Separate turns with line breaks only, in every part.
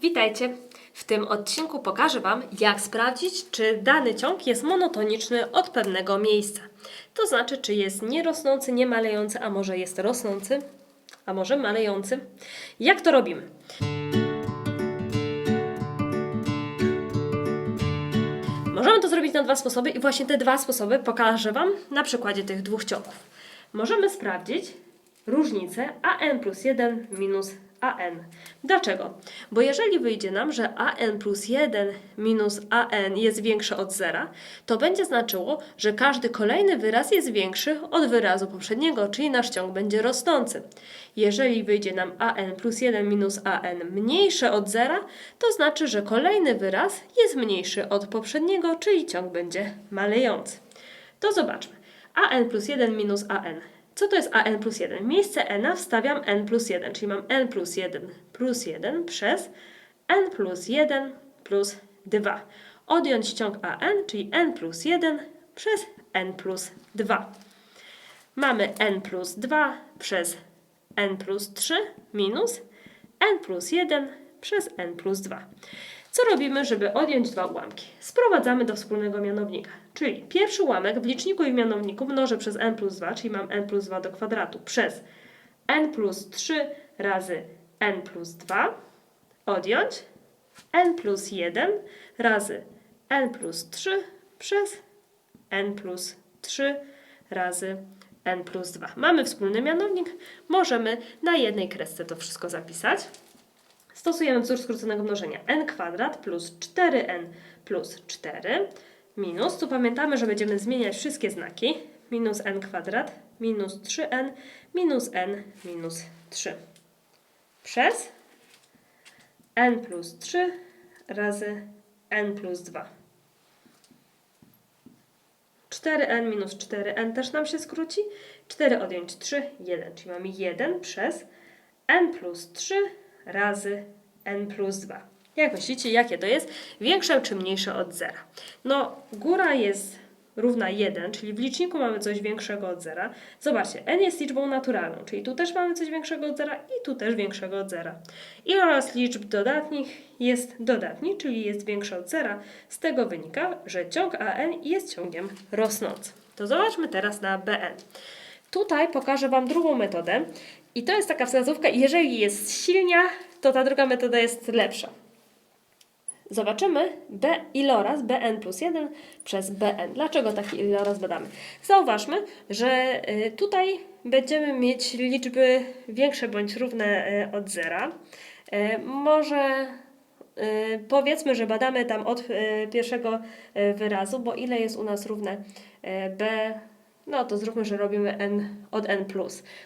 Witajcie! W tym odcinku pokażę Wam, jak sprawdzić, czy dany ciąg jest monotoniczny od pewnego miejsca. To znaczy, czy jest nierosnący, nie malejący, a może jest rosnący, a może malejący. Jak to robimy? Możemy to zrobić na dwa sposoby i właśnie te dwa sposoby pokażę Wam na przykładzie tych dwóch ciągów. Możemy sprawdzić różnicę an plus 1 minus an. Dlaczego? Bo jeżeli wyjdzie nam, że an plus 1 minus an jest większe od zera, to będzie znaczyło, że każdy kolejny wyraz jest większy od wyrazu poprzedniego, czyli nasz ciąg będzie rosnący. Jeżeli wyjdzie nam an plus 1 minus an mniejsze od zera, to znaczy, że kolejny wyraz jest mniejszy od poprzedniego, czyli ciąg będzie malejący. To zobaczmy. an plus 1 minus an. Co to jest an plus 1? W miejsce n wstawiam n plus 1, czyli mam n plus 1 plus 1 przez n plus 1 plus 2. Odjąć ciąg an, czyli n plus 1 przez n plus 2. Mamy n plus 2 przez n plus 3 minus n plus 1 przez n plus 2. Co robimy, żeby odjąć dwa ułamki? Sprowadzamy do wspólnego mianownika. Czyli pierwszy ułamek w liczniku i w mianowniku mnożę przez n plus 2, czyli mam n plus 2 do kwadratu, przez n plus 3 razy n plus 2, odjąć n plus 1 razy n plus 3 przez n plus 3 razy n plus 2. Mamy wspólny mianownik, możemy na jednej kresce to wszystko zapisać. Stosujemy wzór skróconego mnożenia. n kwadrat plus 4n plus 4 minus, tu pamiętamy, że będziemy zmieniać wszystkie znaki, minus n kwadrat, minus 3n, minus n, minus 3 przez n plus 3 razy n plus 2. 4n minus 4n też nam się skróci. 4 odjąć 3, 1, czyli mamy 1 przez n plus 3 razy n plus 2. Jak myślicie, jakie to jest? Większe czy mniejsze od zera? No, góra jest równa 1, czyli w liczniku mamy coś większego od zera. Zobaczcie, n jest liczbą naturalną, czyli tu też mamy coś większego od zera i tu też większego od zera. Iloraz liczb dodatnich jest dodatni, czyli jest większy od zera. Z tego wynika, że ciąg an jest ciągiem rosnącym. To zobaczmy teraz na bn. Tutaj pokażę Wam drugą metodę i to jest taka wskazówka, jeżeli jest silnia, to ta druga metoda jest lepsza. Zobaczymy b iloraz bn plus 1 przez bn. Dlaczego taki iloraz badamy? Zauważmy, że y, tutaj będziemy mieć liczby większe bądź równe y, od zera. Y, Może powiedzmy, że badamy tam od pierwszego wyrazu, bo ile jest u nas równe b no to zróbmy, że robimy n od n+.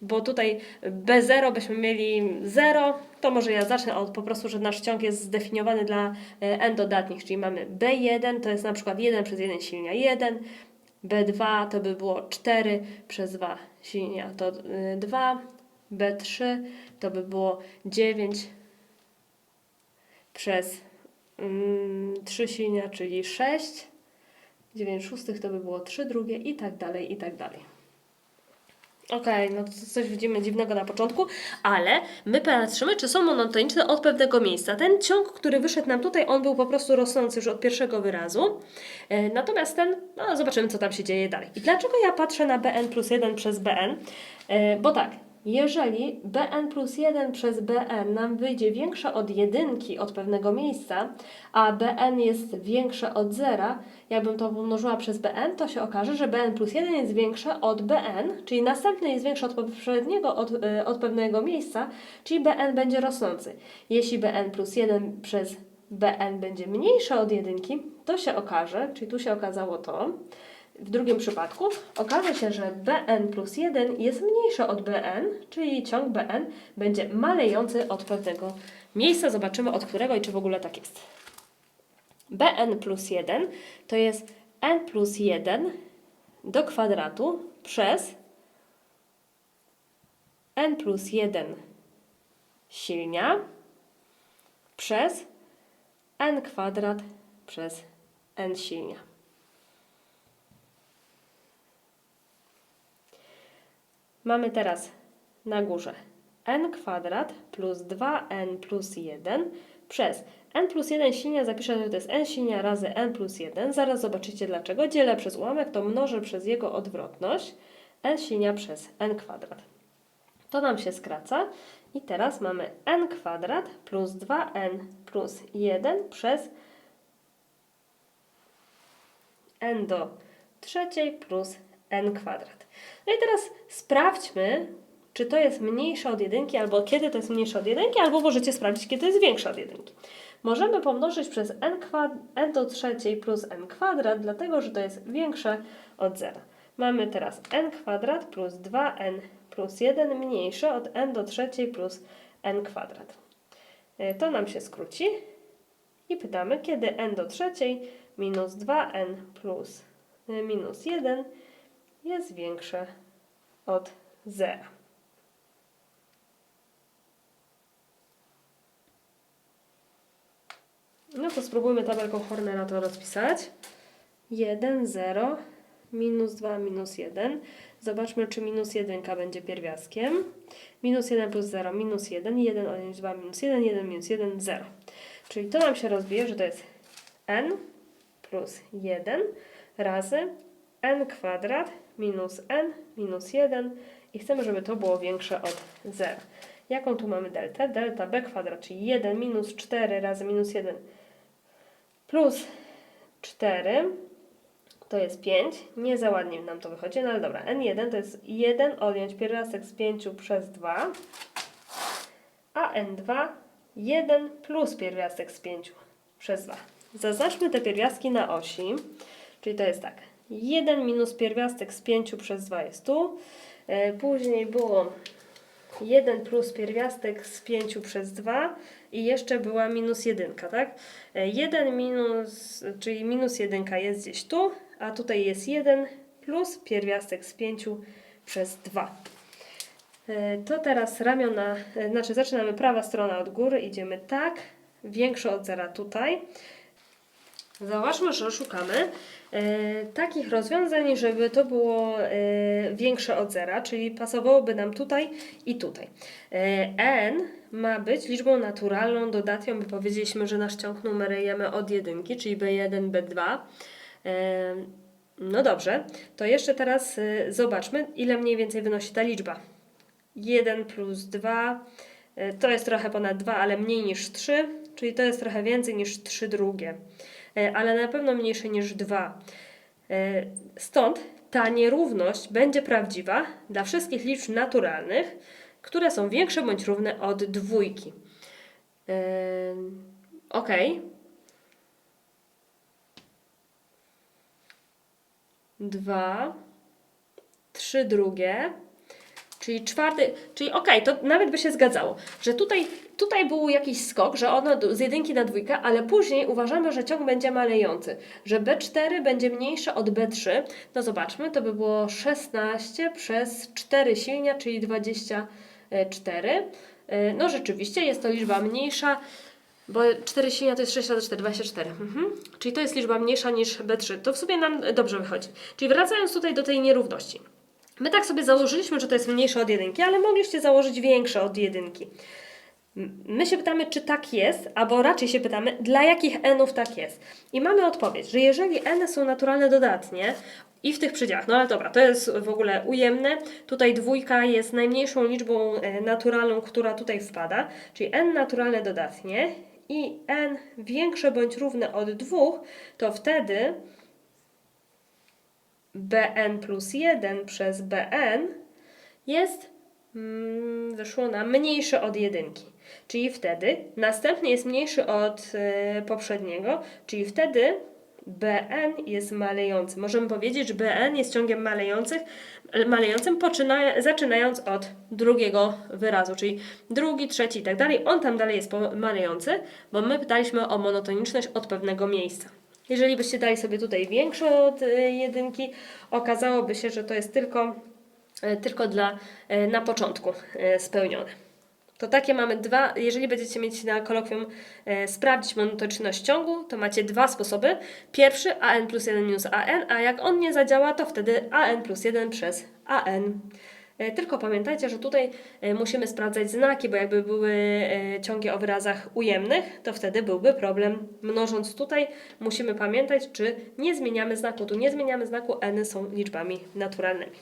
Bo tutaj b0 byśmy mieli 0, to może ja zacznę od po prostu, że nasz ciąg jest zdefiniowany dla e, n dodatnich, czyli mamy b1, to jest na przykład 1 przez 1 silnia 1, b2 to by było 4 przez 2 silnia to y, 2, b3 to by było 9 przez mm, 3 silnia, czyli 6, 9 szóstych to by było 3 drugie i tak dalej, i tak dalej. Okej, no to coś widzimy dziwnego na początku, ale my patrzymy, czy są monotoniczne od pewnego miejsca. Ten ciąg, który wyszedł nam tutaj, on był po prostu rosnący już od pierwszego wyrazu. E, natomiast ten, no zobaczymy, co tam się dzieje dalej. I dlaczego ja patrzę na bn plus 1 przez bn? E, bo tak, jeżeli bn plus 1 przez bn nam wyjdzie większe od jedynki od pewnego miejsca, a bn jest większe od zera, jakbym to pomnożyła przez bn, to się okaże, że bn plus 1 jest większe od bn, czyli następny jest większy od poprzedniego od, y, od pewnego miejsca, czyli bn będzie rosnący. Jeśli bn plus 1 przez bn będzie mniejsze od jedynki, to się okaże, czyli tu się okazało to, w drugim przypadku okaże się, że bn plus 1 jest mniejsze od bn, czyli ciąg bn będzie malejący od pewnego miejsca. Zobaczymy od którego i czy w ogóle tak jest. bn plus 1 to jest n plus 1 do kwadratu przez n plus 1 silnia przez n kwadrat przez n silnia. Mamy teraz na górze n kwadrat plus 2n plus 1 przez n plus 1 silnia zapiszę, że to jest n silnia razy n plus 1. Zaraz zobaczycie dlaczego. Dzielę przez ułamek, to mnożę przez jego odwrotność n silnia przez n kwadrat. To nam się skraca i teraz mamy n kwadrat plus 2n plus 1 przez n do trzeciej plus n kwadrat. No i teraz sprawdźmy, czy to jest mniejsze od jedynki, albo kiedy to jest mniejsze od jedynki, albo możecie sprawdzić, kiedy to jest większe od jedynki. Możemy pomnożyć przez n, kwad- n do trzeciej plus n kwadrat, dlatego że to jest większe od zera. Mamy teraz n kwadrat plus 2n plus 1 mniejsze od n do trzeciej plus n kwadrat. Y, To nam się skróci i pytamy, kiedy n do trzeciej minus 2n plus y, minus 1 jest większe od zera. No to spróbujmy tabelką Hornera to rozpisać. 1, 0, minus 2, minus 1. Zobaczmy, czy minus 1 będzie pierwiastkiem. Minus 1 plus 0, minus 1. 1 odjąć 2, minus 1, 1 minus 1, 0. Czyli to nam się rozbije, że to jest n plus 1 razy n kwadrat minus n minus 1 i chcemy, żeby to było większe od 0. Jaką tu mamy deltę? Delta b kwadrat, czyli 1 minus 4 razy minus 1 plus 4 to jest 5. Nie za ładnie nam to wychodzi, no ale dobra. n1 to jest 1 odjąć pierwiastek z 5 przez 2, a n2 1 plus pierwiastek z 5 przez 2. Zaznaczmy te pierwiastki na osi, czyli to jest tak. 1 minus pierwiastek z 5 przez 2 jest tu. E, Później było 1 plus pierwiastek z 5 przez 2 i jeszcze była minus 1, tak? E, 1 minus, czyli minus 1 jest gdzieś tu, a tutaj jest 1 plus pierwiastek z 5 przez 2. E, To teraz ramiona, e, znaczy zaczynamy prawa strona od góry, idziemy tak, większe od zera tutaj. Zauważmy, że szukamy e, takich rozwiązań, żeby to było e, większe od zera, czyli pasowałoby nam tutaj i tutaj. E, n ma być liczbą naturalną dodatnią, bo powiedzieliśmy, że nasz ciąg numerujemy od jedynki, czyli b1, b2. E, no dobrze, to jeszcze teraz e, zobaczmy, ile mniej więcej wynosi ta liczba. 1 plus 2 e, to jest trochę ponad 2, ale mniej niż 3, czyli to jest trochę więcej niż 3 drugie, ale na pewno mniejsze niż 2. E, Stąd ta nierówność będzie prawdziwa dla wszystkich liczb naturalnych, które są większe bądź równe od dwójki. Ok. Dwa, trzy drugie, Czyli czwarty, czyli okej, to nawet by się zgadzało, że tutaj, tutaj był jakiś skok, że ono z jedynki na dwójkę, ale później uważamy, że ciąg będzie malejący, że B4 będzie mniejsze od B3. No zobaczmy, to by było 16 przez 4 silnia, czyli 24. E, No rzeczywiście jest to liczba mniejsza, bo 4 silnia to jest 6 razy 4, 24. Mhm. Czyli to jest liczba mniejsza niż B3. To w sumie nam dobrze wychodzi. Czyli wracając tutaj do tej nierówności. My tak sobie założyliśmy, że to jest mniejsze od jedynki, ale mogliście założyć większe od jedynki. My się pytamy, czy tak jest, albo raczej się pytamy, dla jakich n-ów tak jest. I mamy odpowiedź, że jeżeli n są naturalne dodatnie i w tych przedziałach, no ale dobra, to jest w ogóle ujemne, tutaj dwójka jest najmniejszą liczbą e, naturalną, która tutaj wpada, czyli n naturalne dodatnie i n większe bądź równe od dwóch, to wtedy bn plus 1 przez bn jest, mm, wyszło nam mniejsze od jedynki. Czyli wtedy następny jest mniejszy od e, poprzedniego, czyli wtedy bn jest malejący. Możemy powiedzieć, że bn jest ciągiem malejących, malejącym, poczyna, zaczynając od drugiego wyrazu, czyli drugi, trzeci i tak dalej. On tam dalej jest malejący, bo my pytaliśmy o monotoniczność od pewnego miejsca. Jeżeli byście dali sobie tutaj większe od e, jedynki, okazałoby się, że to jest tylko, e, tylko dla, na początku spełnione. To takie mamy dwa, jeżeli będziecie mieć na kolokwium e, sprawdzić monotoniczność ciągu, to macie dwa sposoby. Pierwszy an plus 1 minus an, a jak on nie zadziała, to wtedy an plus 1 przez an. E, Tylko pamiętajcie, że tutaj e, musimy sprawdzać znaki, bo jakby były e, ciągi o wyrazach ujemnych, to wtedy byłby problem. Mnożąc tutaj, musimy pamiętać, czy nie zmieniamy znaku. Tu nie zmieniamy znaku, n są liczbami naturalnymi.